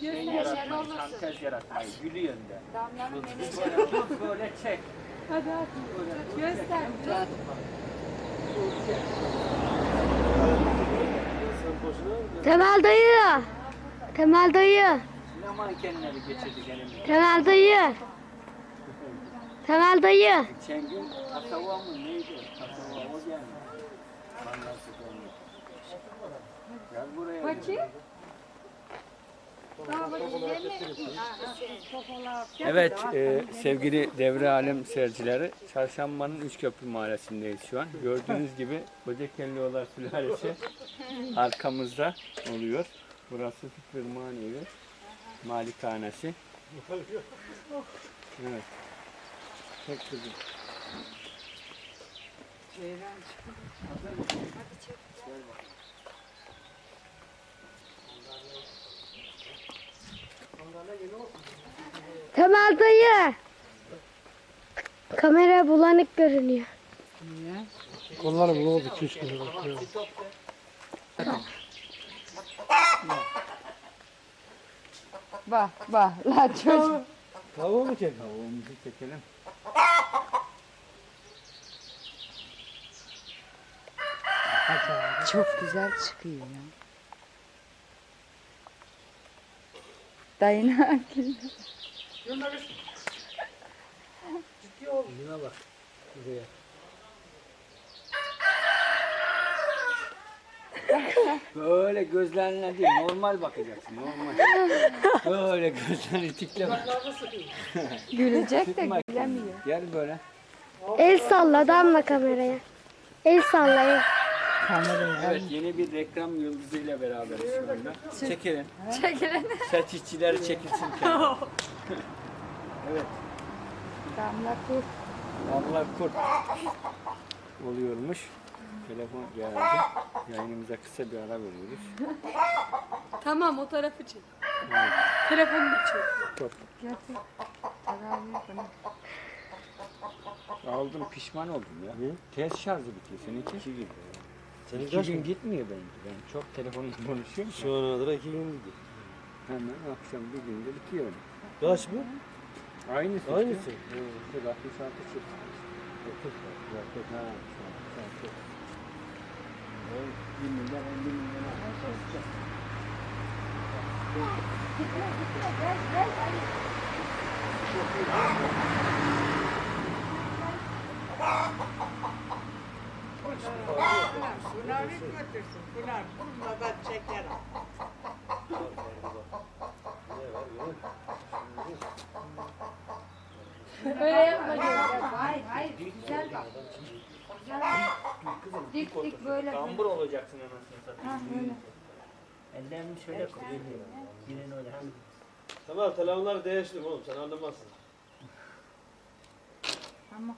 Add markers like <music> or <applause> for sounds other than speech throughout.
Şey yaratmayı, sentez yaratmayı, gülüyorsun de. Damlanın. Böyle tut çek. Hadi hadi. Göster. Tut. Temel dayı. Temel dayı. Ne mankenleri geçirdik elimizde. Temel dayı. Temel dayı. Geçen gün Atava mı neydi? Atava o geldi. Bakayım. Evet e, sevgili devre alem seyircileri Çarşamba'nın Üçköprü mahallesindeyiz şu an. Gördüğünüz gibi Kocakelioğlar sülalesi arkamızda oluyor. Burası Fikirman evi. Malikanesi. Evet. Çok güzel. Temel dayı. Kamera bulanık görünüyor. Kolları bu oldu 2-3 gün bakıyor. Bak bak la çocuk. Tavuğu mu çekiyor? Tavuğumuzu çekelim. Çok güzel çıkıyor ya. Dayına <laughs> Buna bak. Buraya. Böyle gözlerine değil, normal bakacaksın, normal. Böyle gözlerini tikleme. gülecek de gülemiyor. Gel böyle. El salla damla kameraya. El salla el. Evet, yeni bir reklam yıldızıyla beraberiz şu anda. Çekilin. Çekilin. Set işçileri çekilsin kenara. <laughs> evet, Damla kurt. Allah kurt oluyormuş. Telefon geldi. Yayınımıza kısa bir ara veriyoruz. Tamam o tarafı çek. Telefonu da çek. Çok yapın. aldım pişman oldum ya. Tez şarjı bitiyor. Seninki? İki gün. Senin İki gün gitmiyor benimki. Ben çok telefonla <laughs> konuşuyorum. Şu ana kadar 2 gün gidiyor. Hemen akşam bir günde bitiyor. Kaç bu? Aynısı. Aynısı. Evet, 66 çıktı. 30 var. Yok, yok, ha, sen- sen çok. Evet, 20 milyar, 50 milyar almışsın. Pınar bir götürsün. Pınar durmadan çeker. Öyle yapma. Hayır hayır güzel bak. Dik dik böyle. Kambur olacaksın anasını satayım. Ha böyle. Ellerini şöyle koy. Girin öyle. Tamam telefonları değiştim oğlum sen anlamazsın. Tamam.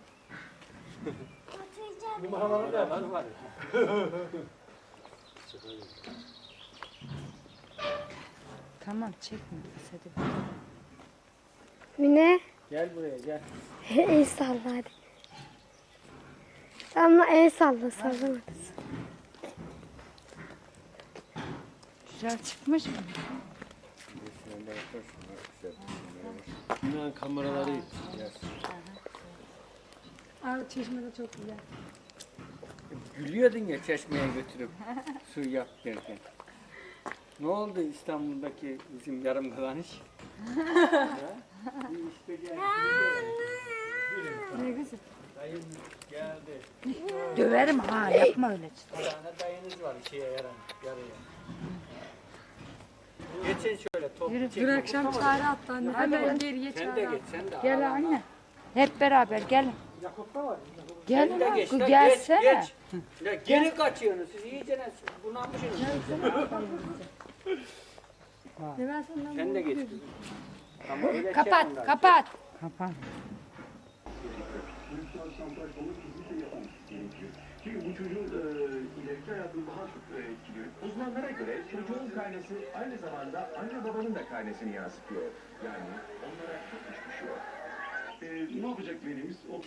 <laughs> Numaraları ne Var var. <laughs> Tamam çekme. Hadi. Mine. Gel buraya gel. <laughs> El salla hadi. Damla el salla sallama. Güzel çıkmış mı? Yunan'ın kameraları iyi. Abi çeşmede çok güzel. Gülüyordun ya çeşmeye götürüp su yap derken. Ne oldu İstanbul'daki bizim yarım kalan iş? İş becerdi. Ne güzel. Dayım geldi. Döverim ha yapma öyle. Bir tane dayınız var şeye yaran, yarıya. Geçin şöyle top Yürü. Dün akşam çağrı attı anne. Hemen geriye Sen de geç, sen de. Gel anne. Hep beraber gelin. Gel Sen de lan, geç, kız la, gelsene. Geç, geç. Ya geri kaçıyorsunuz siz iyice bunalmışsınız. Ne ben senden Sen de geç. kızım. Öyle Kapat şey kapat. Kapat. Çünkü bu çocuğun e, ileriki hayatını daha çok e, etkiliyor. Uzmanlara göre çocuğun karnesi aynı zamanda anne babanın da karnesini yansıtıyor. Yani onlara çok iş düşüyor. Ee, ne olacak velimiz? O...